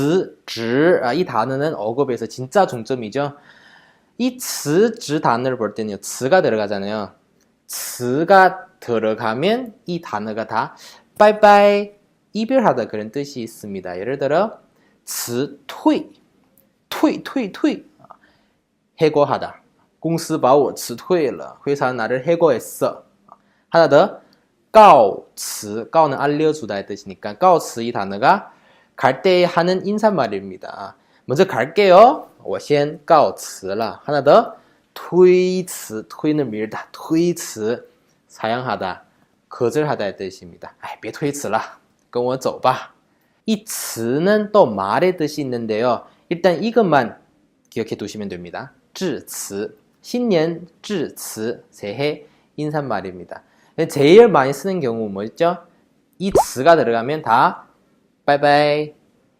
지지 아, 이 단어는 어급에서 진짜 중점이죠. 이 지지 단어를 볼 때는요. 지가 들어가잖아요. 지가 들어가면 이 단어가 다 빠이빠이 이별하다 그런 뜻이 있습니다. 예를 들어 지 퇴, 퇴, 퇴, 퇴 해고하다. 공스 바오 지 퇴러. 회사는 나를 해고했어. 하나 더 까오 지 까오는 알려주다의 뜻이니까 까오 지이 단어가 갈 때 하는 인사말입니다. 먼저 갈게요. 我先告辞了. 하나 더, 推辞. 推는 밀다. 推辞. 사양하다. 거절하다의 뜻입니다. 아이, 别推辞了.跟我走吧. 이 츠는 또 말의 뜻이 있는데요. 일단 이것만 기억해 두시면 됩니다. 致辞, 신년 致辞, 새해 인사말입니다. 제일 많이 쓰는 경우 뭐였죠? 이 츠가 들어가면 다 빠이빠이